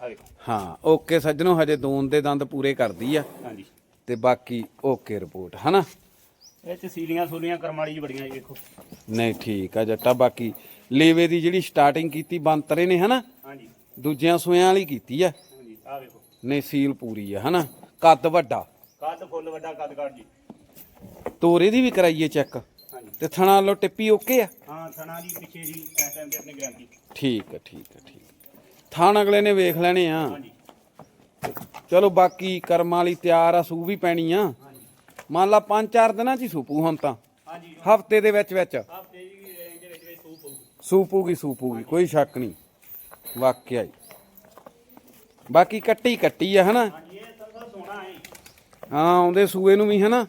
ਆ ਵੇਖੋ। ਹਾਂ ਓਕੇ ਸੱਜਣੋ ਹਜੇ ਦੋਨ ਦੇ ਦੰਦ ਪੂਰੇ ਕਰਦੀ ਆ। ਹਾਂਜੀ। ਤੇ ਬਾਕੀ ਓਕੇ ਰਿਪੋਰਟ ਹਨਾ? ਇਹ ਚ ਸੀਲੀਆਂ ਸੂਲੀਆਂ ਕਰਮ ਵਾਲੀ ਜੀ ਬੜੀਆਂ ਜੀ ਵੇਖੋ। ਨਹੀਂ ਠੀਕ ਆ ਜੱਟਾ ਬਾਕੀ ਲੇਵੇ ਦੀ ਜਿਹੜੀ ਸਟਾਰਟਿੰਗ ਕੀਤੀ ਬੰਤਰੇ ਨੇ ਹਨਾ? ਹਾਂਜੀ। ਦੂਜਿਆਂ ਸੂਆਂ ਵਾਲੀ ਕੀਤੀ ਆ। ਹਾਂਜੀ ਆ ਵੇਖੋ। ਨਹੀਂ ਸੀਲ ਪੂਰੀ ਆ ਹਨਾ? ਕੱਦ ਵੱਡਾ। ਕੱਦ ਫੁੱਲ ਵੱਡਾ ਕੱਦ ਕਾਟ ਜੀ। ਤੋਰੇ ਦੀ ਵੀ ਕਰਾਈਏ ਚੈੱਕ। ਹਾਂਜੀ। ਤੇ ਥਣਾ ਲੋ ਟਿੱਪੀ ਓਕੇ ਆ? ਹਾਂ ਥਣਾ ਦੀ ਪਿੱਛੇ ਜੀ ਇਸ ਟਾਈਮ ਤੇ ਆਪਣੀ ਗਾਰੰਟੀ ਠੀਕ ਆ ਠੀਕ ਆ ਠੀਕ ਆ। ਥਣ ਅਗਲੇ ਨੇ ਵੇਖ ਲੈਣੇ ਆ। ਹਾਂਜੀ। ਚਲੋ ਬਾਕੀ ਕਰਮਾਂ ਵਾਲੀ ਤਿਆਰ ਆ ਸੂ ਵੀ ਪੈਣੀ ਆ। ਹਾਂਜੀ। ਮੰਨ ਲਾ 5-4 ਦਿਨਾਂ ਚ ਹੀ ਸੂਪੂ ਹੁਣ ਤਾਂ। ਹਾਂਜੀ। ਹਫ਼ਤੇ ਦੇ ਵਿੱਚ ਵਿੱਚ। ਹਫ਼ਤੇ ਦੀ ਰੇਂਜ ਦੇ ਵਿੱਚ ਵਿੱਚ ਸੂਪ ਹੋਊ ਸੂਪੂਗੀ ਸੂਪੂਗੀ ਕੋਈ ਸ਼ੱਕ ਨਹੀਂ। ਵਾਕਿਆ ਹੀ। ਬਾਕੀ ਕੱਟੀ ਕੱਟੀ ਆ ਹਨਾ? ਹੈ ਆਉਂਦੇ ਸੂਏ ਨੂੰ ਵੀ ਹਨਾ?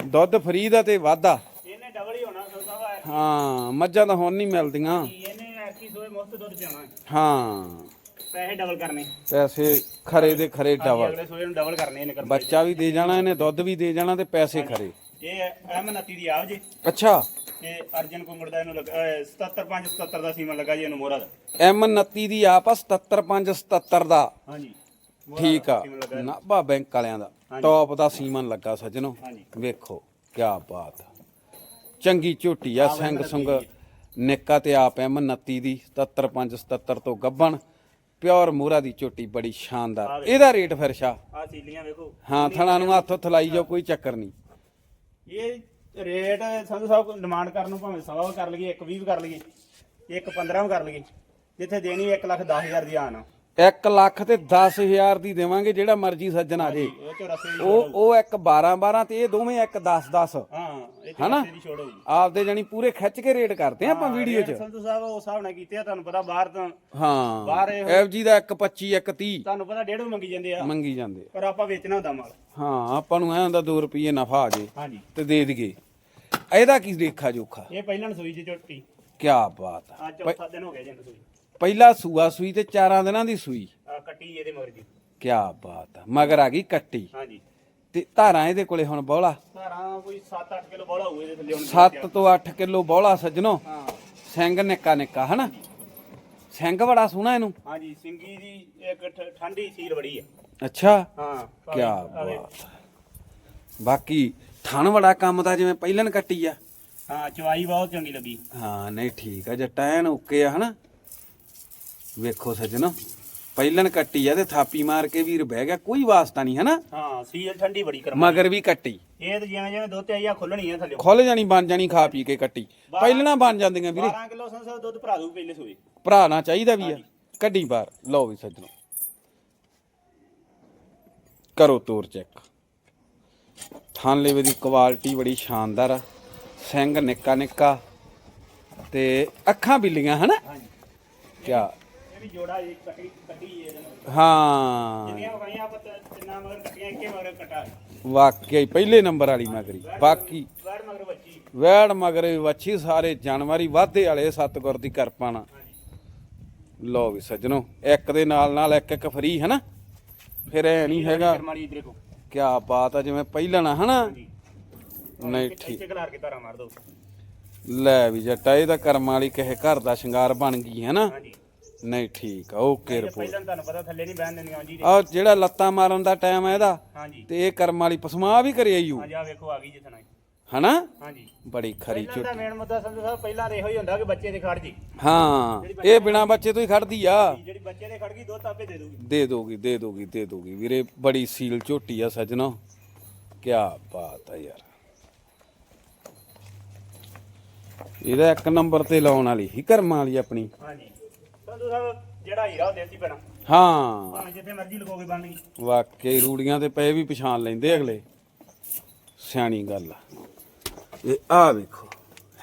ਦੁੱਧ ਫਰੀ ਦਾ ਤੇ ਵਾਧਾ। ਇਹਨੇ ਡਬਲ ਹੀ ਹੋਣਾ ਸੋ ਸਾਹਿਬ ਹਾਂ ਮੱਝਾਂ ਤਾਂ ਹੁਣ ਨਹੀਂ ਮਿਲਦੀਆਂ। ਇਹਨੇ ਐਸੀ ਸੋਏ ਮੁਫਤ ਦੁੱਧ ਪਿਆਣਾ ਹਾਂ। ਪੈਸੇ ਡਬਲ ਕਰਨੇ। ਪੈਸੇ ਖਰੇ ਦੇ ਖਰੇ ਡਬਲ ਅਗਲੇ ਸੋਏ ਨੂੰ ਡਬਲ ਕਰਨੇ ਇਹਨੇ ਕਰਮ ਬੱਚਾ ਵੀ ਦੇ ਜਾਣਾ ਇਹਨੇ ਦੁੱਧ ਵੀ ਦੇ ਜਾਣਾ ਤੇ ਪੈਸੇ ਖਰੇ। ਇਹ ਐਮ 29 ਦੀ ਜੀ। ਅੱਛਾ। ਤੇ ਅਰਜਨ ਕੁੰਗੜ ਦਾ ਇਹਨੂੰ ਲੱਗਾ 77 5 77 ਦਾ ਸੀਮਾ ਲੱਗਾ ਜੀ ਇਹਨੂੰ ਮੋਹਰਾ ਦਾ। ਐਮ 29 ਦੀ ਆਪ ਆ 77577 ਦਾ। ਹਾਂਜੀ। ਠੀਕ ਆ। ਲੱਗਾ ਨਾਭਾ ਬੈਂਕ ਵਾਲਿਆਂ ਦਾ। ਟੌਪ ਦਾ ਸੀਮਨ ਲੱਗਾ ਸੱਜਣੋ। ਹਾਂਜੀ। ਵੇਖੋ ਕੀ ਬਾਤ। ਆ। ਚੰਗੀ ਝੋਟੀ ਆ ਸਿੰਘ ਸੁੰਗ ਨਿੱਕਾ ਤੇ ਆਪ ਐਮ 29 ਦੀ 77577 ਤੋਂ ਗੱਬਣ ਪਿਓਰ ਮੂਰਾ ਦੀ ਝੋਟੀ ਬੜੀ ਸ਼ਾਨਦਾਰ। ਇਹਦਾ ਰੇਟ ਫਿਰ ਸ਼ਾ ਆ ਸੀਲੀਆਂ ਵੇਖੋ। ਹਾਂ ਥਣਾ ਨੂੰ ਹੱਥ ਉੱਥ ਲਾਈ ਜਾਓ ਕੋਈ ਚੱਕਰ ਨਹੀਂ। ਇਹ ਰੇਟ ਸੰਧੂ ਸਾਹਿਬ ਡਿਮਾਂਡ ਕਰਨ ਨੂੰ ਭਾਵੇਂ ਸਵਾ ਵੀ ਕਰ ਲਈਏ, ਇੱਕ ਵੀਹ ਵੀ ਕਰ ਲਈਏ, ਇੱਕ 15 ਵੀ ਕਰ ਲਈਏ, ਜਿੱਥੇ ਦੇਣੀ 1 ਲੱਖ 10000 ਦੀ ਆਨ 1 ਲੱਖ ਤੇ 10000 ਦੀ ਦੇਵਾਂਗੇ ਜਿਹੜਾ ਮਰਜ਼ੀ ਸੱਜਣ ਆ ਜੇ ਉਹ ਚ ਰਸੇ ਦੀ ਉਹ ਉਹ ਇੱਕ 12 12 ਤੇ ਇਹ ਦੋਵੇਂ ਇੱਕ 10 10 ਹਾਂ ਇਹ ਚ ਹਨਾ? ਰਸੇ ਦੀ ਛੋੜ ਹੋਊਗੀ। ਆਪਦੇ ਜਾਨੀ ਪੂਰੇ ਖਿੱਚ ਕੇ ਰੇਟ ਕਰਦੇ ਆ ਆਪਾਂ ਵੀਡੀਓ 'ਚ। ਸੰਧੂ ਸਾਹਿਬ ਉਹ ਹਿਸਾਬ ਨਾਲ ਕੀਤੇ ਆ ਤੁਹਾਨੂੰ ਪਤਾ ਬਾਹਰ ਤਾਂ ਹਾਂ ਬਾਹਰ ਇਹ- ਐਫ ਜੀ ਦਾ 1 25 1 30 ਤੁਹਾਨੂੰ ਪਤਾ ਡੇਢ ਮੰਗੀ ਜਾਂਦੇ ਆ। ਮੰਗੀ ਜਾਂਦੇ ਪਰ ਆਪਾਂ ਵੇਚਣਾ ਹੁੰਦਾ ਮਾਲ। ਹਾਂ ਆਪਾਂ ਨੂੰ ਐਂ ਹੁੰਦਾ 2 ਰੁਪਏ ਨਫਾ ਆ ਜੇ ਹਾਂਜੀ। ਤੇ ਦੇ ਦਈਏ। ਇਹਦਾ ਕੀ ਦੇਖਾ ਜੋਖਾ? ਇਹ ਪਹਿਲਾਂ ਸੂਈ ਚ ਝੋਟੀ ਕੀ ਬਾਤ ਆ। ਅੱਜ ਚੌਥਾ ਦਿਨ ਹੋ ਗਿਆ ਜੀ ਇਹਨੂੰ ਸੂਈ ਪਹਿਲਾ ਸੂਆ ਸੂਈ ਤੇ 4 ਦਿਨਾਂ ਦੀ ਸੂਈ। ਆ ਕੱਟੀ ਇਹਦੇ ਮਗਰ ਜੀ। ਕੀ ਬਾਤ ਆ ਮਗਰ ਆ ਗਈ ਕੱਟੀ। ਹਾਂਜੀ ਤੇ ਧਾਰਾਂ ਇਹਦੇ ਕੋਲੇ ਹੁਣ ਬੋਲਾ? ਧਾਰਾਂ ਕੋਈ 7-8 ਕਿਲੋ ਬੋਲਾ ਹੋਊ ਇਹਦੇ ਥੱਲੇ ਹੁਣ। 7 ਤੋਂ 8 ਕਿਲੋ ਬੋਲਾ ਸੱਜਣੋ। ਹਾਂ। ਸਿੰਘ ਨਿੱਕਾ ਨਿੱਕਾ ਹਨਾ? ਸਿੰਘ ਬੜਾ ਸੋਹਣਾ ਇਹਨੂੰ। ਹਾਂਜੀ ਸਿੰਗੀ ਦੀ ਇੱਕ ਠ- ਠੰਡੀ ਸੀਲ ਬੜੀ ਆ। ਅੱਛਾ। ਹਾਂ ਕੀ। ਬਾਤ ਆ। ਬਾਕੀ ਥਣ ਬੜਾ ਕੰਮ ਦਾ ਜਿਵੇਂ ਪਹਿਲਨ ਕੱਟੀ ਆ। ਹਾਂ ਚਵਾਈ ਬਹੁਤ ਚੰਗੀ ਲੱਗੀ। ਹਾਂ ਨਹੀਂ ਠੀਕ ਆ ਜੱਟਾ ਐਨ ਓਕੇ ਆ ਹਨਾ? ਵੇਖੋ ਸੱਜਣੋ ਪਹਿਲਨ ਕੱਟੀ ਆ ਤੇ ਥਾਪੀ ਮਾਰ ਕੇ ਵੀਰ ਬਹਿ ਗਿਆ ਕੋਈ ਵਾਸਤਾ ਨਹੀਂ ਹਨਾ? ਹਾਂ ਸੀਲ ਠੰਡੀ ਬੜੀ ਕਰਮ ਮਗਰ ਵੀ ਕੱਟੀ। ਇਹ ਤਾਂ ਜਿਵੇਂ ਜਿਵੇਂ ਦੁੱਧ ਤੇ ਆਈਆ ਖੁੱਲਣੀ ਆ ਥੱਲੇ। ਖੁੱਲ ਜਾਣੀ ਬਣ ਜਾਣੀ ਖਾ ਪੀ ਕੇ ਕੱਟੀ। ਪਹਿਲਣਾ ਬਣ ਜਾਂਦੀਆਂ ਵੀਰੇ। 12 ਕਿਲੋ ਸੰਸਾ ਦੁੱਧ ਭਰਾ ਦੂ ਪਹਿਲੇ ਸੂਏ। ਭਰਾ ਨਾ ਚਾਹੀਦਾ ਵੀ ਆ। ਕੱਢੀ ਬਾਹਰ। ਲਓ ਵੀ ਸੱਜਣੋ। ਕਰੋ ਤੋਰ ਚੈੱਕ। ਥਾਨ ਲੇਵੇ ਦੀ ਕੁਆਲਿਟੀ ਬੜੀ ਸ਼ਾਨਦਾਰ ਆ। ਸਿੰਘ ਨਿੱਕਾ ਨਿੱਕਾ ਤੇ ਅੱਖਾਂ ਬਿੱਲੀਆਂ ਹਨਾ? ਹਾਂਜੀ। ਇਹ ਵੀ ਜੋੜਾ ਜੀ ਕੱਟੀ ਕੱਟੀ ਇਹਦੇ ਨਾਲ। ਹਾਂ। ਜਿੰਨੀਆਂ ਵਗਾਈਆਂ ਆਪਾਂ ਤੇ ਤਿੰਨਾਂ ਮਗਰ ਕੱਟੀਆਂ ਇੱਕੇ ਮਗਰ ਕਟਾ। ਵਾਕਈ ਪਹਿਲੇ ਨੰਬਰ ਵਾਲੀ ਮਗਰੀ ਬਾਕੀ। ਮਗਰ ਵੈੜ ਮਗਰੇ ਵੱਛੀ ਸਾਰੇ ਜਾਨਵਰੀ ਵਾਧੇ ਵਾਲੇ ਸਤਗੁਰ ਦੀ ਕਿਰਪਾ ਨਾਲ। ਲਓ ਵੀ ਸੱਜਣੋ ਇੱਕ ਦੇ ਨਾਲ ਨਾਲ ਇੱਕ ਇੱਕ ਫਰੀ ਹਨਾ? ਫਿਰ ਐ ਨਹੀਂ ਹੈਗਾ। ਕਰਮਾਲੀ ਇਧਰੇ ਕੋ ਬਾਤ ਆ ਜਿਵੇਂ ਪਹਿਲਾਂ ਨਾ ਹਨਾ? ਨਹੀਂ ਠੀਕ। ਇੱਥੇ ਖਲਾਰ ਕੇ ਧਾਰਾ ਮਾਰ ਦੋ। ਲੈ ਵੀ ਜੱਟਾ ਇਹ ਤਾਂ ਕਰਮਾਂ ਵਾਲੀ ਕਿਸੇ ਘਰ ਦਾ ਸ਼ਿੰਗਾਰ ਬਣ ਗਈ ਹੈ ਨਾ ਹਾਂਜੀ। ਨਹੀਂ ਠੀਕ ਆ ਓਕੇ ਰਿਪੋਰਟ। ਪਹਿਲਾਂ ਤੁਹਾਨੂੰ ਪਤਾ ਥੱਲੇ ਨਹੀਂ ਬਹਿਣ ਦਿੰਦੀਆਂ ਜੀ ਆ ਜਿਹੜਾ ਲੱਤਾਂ ਮਾਰਨ ਦਾ ਟਾਈਮ ਆ ਇਹਦਾ ਹਾਂਜੀ। ਤੇ ਇਹ ਕਰਮ ਵਾਲੀ ਪਸਮਾ ਵੀ ਕਰਿਆ ਓ। ਹਾਂਜੀ ਆ ਵੇਖੋ ਆ ਗਈ ਜਿੱਥਣਾ ਹਨਾ? ਹਾਂਜੀ। ਬੜੀ ਖਰੀ ਪਹਿਲਾਂ ਦਾ ਝੋਟੀ ਮੇਨ ਮੁੱਦਾ ਸੰਧੂ ਸਾਹਿਬ ਪਹਿਲਾਂ ਤਾਂ ਇਹੋ ਹੀ ਹੁੰਦਾ ਕਿ ਬੱਚੇ ਦੇ ਖੜ ਜੀ। ਹਾਂ ਇਹ ਬਿਨਾ ਬੱਚੇ ਤੋਂ ਹੀ ਖੜਦੀ ਆ। ਜਿਹੜੀ ਬੱਚੇ ਦੇ ਖੜ ਗਈ ਦੁੱਧ ਆਪੇ ਦੇ ਦੂਗੀ ਦੇ ਦੋਗੀ ਦੇ ਦੋਗੀ ਦੇ ਦੋਗੀ ਵੀਰੇ ਬੜੀ ਸੀਲ ਝੋਟੀ ਆ ਸਜਣੋ। ਕੀ ਬਾਤ ਆ ਯਾਰ। ਇਹਦਾ ਇੱਕ ਨੰਬਰ ਤੇ ਲਾਉਣ ਵਾਲੀ ਹੀ ਕਰਮਾਂ ਵਾਲੀ ਆਪਣੀ। ਹਾਂਜੀ। ਸੰਧੂ ਸਾਹਿਬ ਜਿਹੜਾ ਹੀਰਾ ਉਹ ਦੇਸੀ ਪੈਣਾ ਹਾਂ। ਭਾਵੇਂ ਜਿੱਥੇ ਮਰਜ਼ੀ ਲਗੋਗੇ ਬਣ ਗਈ। ਵਾਕਈ ਰੂੜੀਆਂ ਤੇ ਪਏ ਵੀ ਪਛਾਣ ਲੈਂਦੇ ਅਗਲੇ। ਸਿਆਣੀ ਗੱਲ ਆ। ਇਹ ਆ ਵੇਖੋ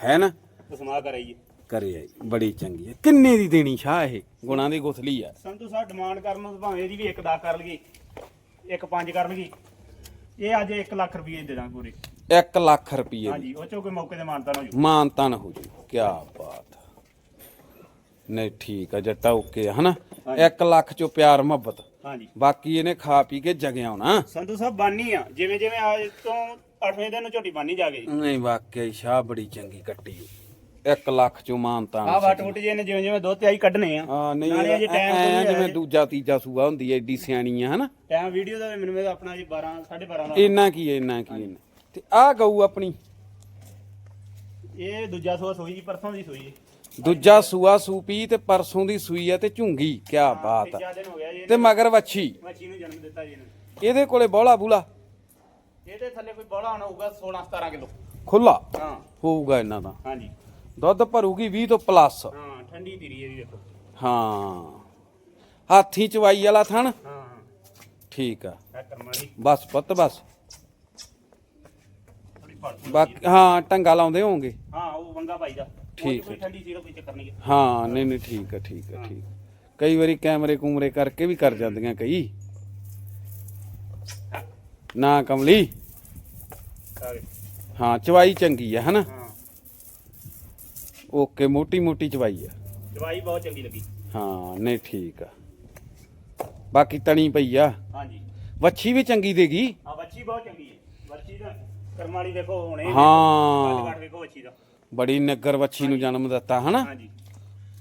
ਹੈ ਨਾ? ਸਮਾ ਕਰਾਈਏ ਕਰੇ ਆਈ ਬੜੀ ਚੰਗੀ ਹੈ। ਕਿੰਨੇ ਦੀ ਦੇਣੀ ਸ਼ਾਹ ਇਹ? ਗੁਣਾ ਦੀ ਗੁਥਲੀ ਆ। ਸੰਧੂ ਸਾਹਿਬ ਡਿਮਾਂਡ ਕਰਨ ਨੂੰ ਭਾਵੇਂ ਇਹਦੀ ਵੀ ਇੱਕ 10 ਕਰ ਲਈਏ ਇੱਕ 5 ਕਰ ਲਈਏ ਇਹ ਅੱਜ 1 ਲੱਖ ਰੁਪਏ ਦੇ ਦਾਂ ਪੂਰੇ 1 ਲੱਖ ਰੁਪਏ ਦੀ ਹਾਂਜੀ ਉਹ ਚੋਂ ਕੋਈ ਮੌਕੇ ਤੇ ਮਾਨਤਾ ਨਾ ਹੋ ਜੂ। ਮਾਨ ਤਨ ਹੋ ਜੂ। ਕੀ ਬਾਤ। ਨਹੀਂ ਠੀਕ ਆ ਜੱਟਾ ਓਕੇ ਆ, ਹਨਾ? 1 ਲੱਖ ਚੋਂ ਪਿਆਰ ਮੁਹੱਬਤ। ਹਾਂਜੀ। ਬਾਕੀ ਇਹਨੇ ਖਾ ਪੀ ਕੇ ਜਗਿਆ ਹੋਣਾ। ਸੰਧੂ ਸਾਹਿਬ ਬਾਨੀ ਆ ਜਿਵੇਂ ਜਿਵੇਂ ਅੱਜ ਤੋਂ 8ਵੇਂ ਦਿਨ ਨੂੰ ਝੋਟੀ ਬਾਨੀ ਜਾਗੇ ਜੀ ਨਹੀਂ ਵਾਕਈ ਸ਼ਾਹ ਬੜੀ ਚੰਗੀ ਕੱਟੀ 1 ਲੱਖ ਚੋਂ ਮਾਨ ਤਨ ਆ ਵਾਟ ਵੁੱਟ ਜੇ ਨੇ ਜਿਵੇਂ ਜਿਵੇਂ ਦੁੱਧ ਤੇ ਆਈ ਕੱਢਨੇ ਆ। ਆ ਨਹੀਂ ਨਾਲੇ ਐ- ਟਾਈਮ ਕੋਈ ਜਿਵੇਂ ਹੈ। ਦੂਜਾ ਤੀਜਾ ਸੂਆ ਹੁੰਦੀ ਐ ਏਡੀ ਸਿਆਣੀ ਆ ਹਨਾ? ਟਾਈਮ ਵੀਡੀਓ ਦਾ ਮੈਨੂੰ ਮੇਰਾ ਆਪਣਾ ਜੀ 12 12:30 ਦਾ। ਇੰਨਾ ਕੀ ਐ, ਇੰਨਾ ਕੀ ਤੇ ਆ ਗਊ ਆਪਣੀ। ਇਹ ਦੂਜਾ ਸੂਆ ਸੋਈ ਜੀ ਪਰਸੋਂ ਦੀ ਸੋਈ ਜੀ। ਦੂਜਾ ਸੂਆ ਸੂਪੀ ਤੇ ਪਰਸੋਂ ਦੀ ਸੂਈ ਐ ਤੇ ਝੁੰਗੀ ਕੀ ਬਾਤ ਆ। ਤੀਜਾ ਦਿਨ ਹੋ ਗਿਆ ਜੀ ਤੇ ਮਗਰ ਵੱਛੀ। ਮੱਛੀ ਨੂੰ ਜਨਮ ਦਿੱਤਾ ਜੀ ਇਹਨੇ। ਇਹਦੇ ਕੋਲੇ ਬੋਲਾ ਬੂਲਾ? ਇਹਦੇ ਥੱਲੇ ਕੋਈ ਬੋਲਾ ਹੋਣਾ ਹੋਊਗਾ 16 17 ਕਿਲੋ। ਖੁੱਲਾ ਹਾਂ। ਹੋਊਗਾ ਇਹਨਾਂ ਦਾ। ਹਾਂਜੀ ਦੁੱਧ ਭਰੂਗੀ 20 ਤੋਂ ਪਲੱਸ। ਹਾਂ ਠੰਡੀ ਧੀਰੀ ਇਹਦੀ ਦੇਖੋ। ਹਾਂ। ਹਾਥੀ ਚਵਾਈ ਵਾਲਾ ਥਣ? ਹਾਂ ਹਾਂ। ਠੀਕ ਆ। ਕਰਮ ਬਸ ਪੁੱਤ ਬਸ। ਥੋੜੀ ਬਾਕੀ ਹਾਂ ਟੰਗਾ ਲਾਉਂਦੇ ਹੋਵੋਗੇ। ਹਾਂ ਉਹ ਵੰਗਾ ਭਾਈ ਦਾ। ਠੀਕ ਕੋਈ ਠੰਡੀ ਸੀਰੋ ਕੋਈ ਚੱਕਰ ਨਹੀਂ ਹੈ। ਹਾਂ ਨਹੀਂ ਨਹੀਂ ਠੀਕ ਆ ਠੀਕ ਆ ਠੀਕ। ਕਈ ਵਾਰੀ ਕੈਮਰੇ ਕੂਮਰੇ ਕਰਕੇ ਵੀ ਕਰ ਜਾਂਦੀਆਂ ਕਈ। ਨਾ ਕਮਲੀ। ਸਾਰੇ। ਹਾਂ ਚਵਾਈ ਚੰਗੀ ਆ ਹਨਾ? ਹਾਂ। ਓਕੇ ਮੋਟੀ ਮੋਟੀ ਚਵਾਈ ਆ। ਦਵਾਈ ਬਹੁਤ ਚੰਗੀ ਲੱਗੀ। ਹਾਂ ਨਹੀਂ ਠੀਕ ਆ। ਬਾਕੀ ਤਣੀ ਪਈ ਆ। ਹਾਂਜੀ। ਵੱਛੀ ਵੀ ਚੰਗੀ ਦੇਗੀ? ਆ ਬੱਚੀ ਬਹੁਤ ਚੰਗੀ ਹੈ। ਬੱਚੀ ਦਾ ਕਰਮ ਵਾਲੀ ਦੇਖੋ ਹੁਣੇ ਹਾਂ। ਕੱਟ ਬੱਚੀ ਦਾ। ਬੜੀ ਨਿੱਗਰ ਵੱਛੀ ਨੂੰ ਜਨਮ ਦਿੱਤਾ ਹਨਾ? ਹਾਂਜੀ।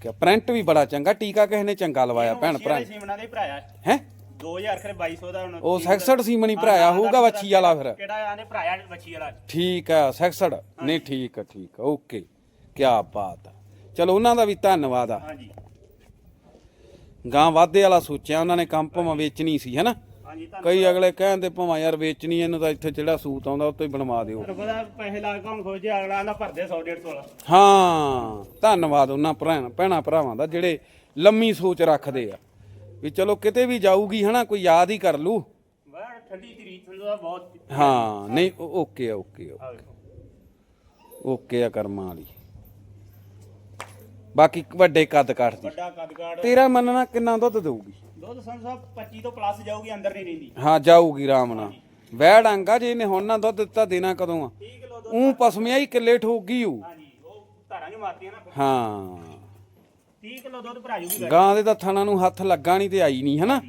ਕਿ ਪ੍ਰਿੰਟ ਵੀ ਬੜਾ ਚੰਗਾ ਟੀਕਾ ਕਿਸੇ ਨੇ ਚੰਗਾ ਲਵਾਇਆ ਭੈਣ ਭਰਾ। ਸੀਮਣਾ ਦੇ ਭਰਾਇਆ। ਹੈ? 2000 ਖਰੇ 2200 ਦਾ ਹੁਣ ਉਹ ਸੈਕਸਡ ਸੀਮਣੀ ਭਰਾਇਆ ਹੋਊਗਾ ਵੱਛੀ ਵਾਲਾ ਫਿਰ। ਕਿਹੜਾ ਆਨੇ ਭਰਾਇਆ ਬੱਚੀ ਵਾਲਾ? ਠੀਕ ਆ ਸੈਕਸਡ ਨਹੀਂ ਠੀਕ ਆ ਠੀਕ ਆ। ਓਕੇ। ਕੀ ਬਾਤ ਆ। ਚਲੋ ਉਹਨਾਂ ਦਾ ਵੀ ਧੰਨਵਾਦ ਆ। ਹਾਂਜੀ। ਗਾਂ ਵਾਧੇ ਵਾਲਾ ਸੋਚਿਆ ਉਹਨਾਂ ਨੇ ਕੰਮ ਭਾਵੇਂ ਵੇਚਣੀ ਸੀ ਹੈਨਾ? ਹਾਂਜੀ ਕਈ ਅਗਲੇ ਕਹਿੰਦੇ ਭਾਵੇਂ ਯਾਰ ਵੇਚਣੀ ਇਹਨੂੰ ਤਾਂ ਇੱਥੇ ਜਿਹੜਾ ਸੂਤ ਆਉਂਦਾ ਉੱਤੇ ਹੀ ਬਣਵਾ ਦਿਓ। ਤੁਹਾਨੂੰ ਪਤਾ ਪੈਸੇ ਲਾ ਕੇ ਹੁਣ ਖੋਜੇ ਅਗਲਾ ਆਂਦਾ ਭਰਦੇ 100 150 ਵਾਲਾ। ਹਾਂ ਧੰਨਵਾਦ ਉਹਨਾਂ ਭਰਾ ਭੈਣਾਂ ਭਰਾਵਾਂ ਦਾ ਜਿਹੜੇ ਲੰਮੀ ਸੋਚ ਰੱਖਦੇ ਆ। ਵੀ ਚਲੋ ਕਿਤੇ ਵੀ ਜਾਊਗੀ ਹਨਾ ਕੋਈ ਯਾਦ ਹੀ ਕਰ ਲੂ ਠੰਡੀ ਬਹੁਤ ਹਾਂ ਨਹੀਂ ਓ- ਓਕੇ ਆ, ਓਕੇ ਆ, ਓਕੇ ਆ। ਕਰਮਾਂ ਵਾਲੀ। ਬਾਕੀ ਵੱਡੇ ਕੱਦ ਕੱਟਦੀ ਵੱਡਾ ਤੇਰਾ ਮੰਨਣਾ ਕਿੰਨਾ ਦੁੱਧ ਦੇਊਗੀ? ਦੁੱਧ ਸੰਦੋ ਸਾਹਿਬ 25 ਤੋਂ ਪਲੱਸ ਜਾਊਗੀ ਅੰਦਰ ਨਹੀਂ ਰਹਿੰਦੀ। ਹਾਂ ਜਾਊਗੀ ਰਾਮ ਨਾਲ। ਵੈੜ ਆਂਗਾ ਜੇ ਇਹਨੇ ਹੁਣ ਨਾ ਦੁੱਧ ਦਿੱਤਾ ਦੇਣਾ ਕਦੋਂ ਆ? 30 ਕਿਲੋ ਦੁੱਧ ਉਹ ਪਸਮਿਆ ਹੀ ਕਿੱਲੇ ਠੋਕੀ ਹੂ ਹਾਂਜੀ ਉਹ ਧਾਰਾਂ ਨਹੀਂ ਮਾਰਦੀਆਂ ਨਾ। ਹਾਂ। 30 ਕਿਲੋ ਦੁੱਧ ਭਰਾ ਜੂਗੀ ਗਾਂ ਦੇ ਤਾਂ ਥਣਾ ਨੂੰ ਹੱਥ ਲੱਗਾ ਨਹੀਂ ਤੇ ਆਈ ਨਹੀਂ ਹਨਾ?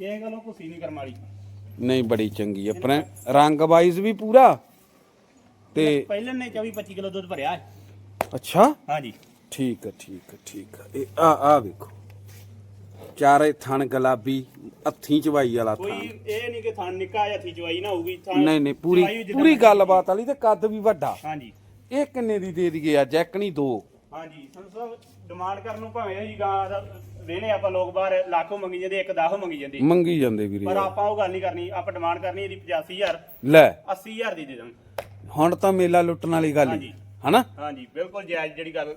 ਇਹ ਗੱਲੋਂ ਕੁਸੀ ਨਹੀਂ ਕਰਮ ਵਾਲੀ। ਨਹੀਂ ਬੜੀ ਚੰਗੀ ਆ। ਪਰ ਰੰਗ ਵਾਈਜ਼ ਵੀ ਪੂਰਾ। ਤੇ ਪਹਿਲਾਂ ਨੇ 24 25 ਕਿਲੋ ਦੁੱਧ ਭਰਿਆ। ਹੈ। ਅੱਛਾ? ਹਾਂਜੀ। ਠੀਕ ਆ ਠੀਕ ਆ ਠੀਕ ਆ। ਇਹ ਆ ਆ ਵੇਖੋ। ਚਾਰੇ ਥਣ ਗੁਲਾਬੀ ਅੱਥੀ ਚਵਾਈ ਵਾਲਾ ਕੋਈ ਥਣ ਇਹ ਨਹੀਂ ਕਿ ਥਣ ਨਿੱਕਾ ਜਾਂ ਥੀ ਜਵਾਈ ਨਾ ਹੋਊਗੀ ਥਣ ਨਹੀਂ ਨਹੀਂ ਪੂਰੀ ਚਵਾਈ ਪੂਰੀ। ਗੱਲਬਾਤ ਵਾਲੀ ਤੇ ਕੱਦ ਵੀ ਵੱਡਾ। ਹਾਂਜੀ। ਇਹ ਕਿੰਨੇ ਦੀ ਦੇ ਦਈਏ ਆ ਜੈਕ ਨਹੀਂ ਦੋ। ਹਾਂਜੀ ਸਾਨੂੰ ਸਭ ਡਿਮਾਂਡ ਕਰਨ ਨੂੰ ਭਾਵੇਂ ਅਸੀਂ ਗਾਂ ਦਾ ਵੇਨੇ ਆਪਾਂ ਲੋਕ ਬਾਹਰ ਲੱਖੋਂ ਮੰਗੀ ਜਾਂਦੇ ਇੱਕ 10 ਮੰਗੀ ਜਾਂਦੇ। ਮੰਗੀ ਜਾਂਦੇ ਵੀਰੇ। ਪਰ ਆਪਾਂ ਉਹ ਗੱਲ ਨਹੀਂ ਕਰਨੀ ਆਪਾਂ ਡਿਮਾਂਡ ਕਰਨੀ ਇਹਦੀ 85000 ਲੈ। 80000 ਦੀ ਦੇ ਦਾਂਗੇ ਹੁਣ ਤਾਂ ਮੇਲਾ ਲੁੱਟਣ ਵਾਲੀ ਗੱਲ ਹੀ ਹਾਂਜੀ। ਹਨਾ? ਹਾਂਜੀ ਬਿਲਕੁਲ ਜਾਇਜ਼ ਜਿਹੜੀ ਗੱਲ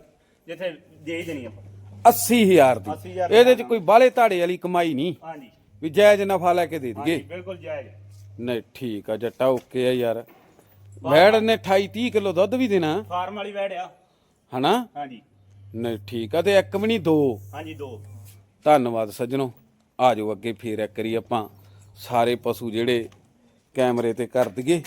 ਜਿੱਥੇ ਦੇ ਹੀ ਦੇਣੀ ਆਪਾਂ। 80000 ਦੀ। 80,000 ਇਹਦੇ ਚ ਕੋਈ ਬਾਲੇ ਧਾੜੇ ਵਾਲੀ ਕਮਾਈ ਨਹੀਂ। ਹਾਂਜੀ। ਵੀ ਜਾਇਜ਼ ਨਫਾ ਲੈ ਕੇ ਦੇ ਹਾਂਜੀ ਦਈਏ ਬਿਲਕੁਲ ਜਾਇਜ਼। ਨਹੀਂ ਠੀਕ ਆ ਜੱਟਾ ਓਕੇ ਆ ਯਾਰ। ਵੈੜ ਨੇ 28 30 ਕਿਲੋ ਦੁੱਧ ਵੀ ਦੇਣਾ। ਫਾਰਮ ਵਾਲੀ ਵੈੜ ਆ। ਹਨਾ? ਹਾਂਜੀ। ਨਹੀਂ ਠੀਕ ਆ ਤੇ ਇੱਕ ਵੀ ਨਹੀਂ ਦੋ। ਹਾਂਜੀ ਦੋ। ਧੰਨਵਾਦ ਸੱਜਣੋ। ਆ ਜਾਓ ਅੱਗੇ ਫੇਰ ਇੱਕ ਵਾਰੀ ਆਪਾਂ ਸਾਰੇ ਪਸ਼ੂ ਜਿਹੜੇ ਕੈਮਰੇ ਤੇ ਕਰ ਦਈਏ।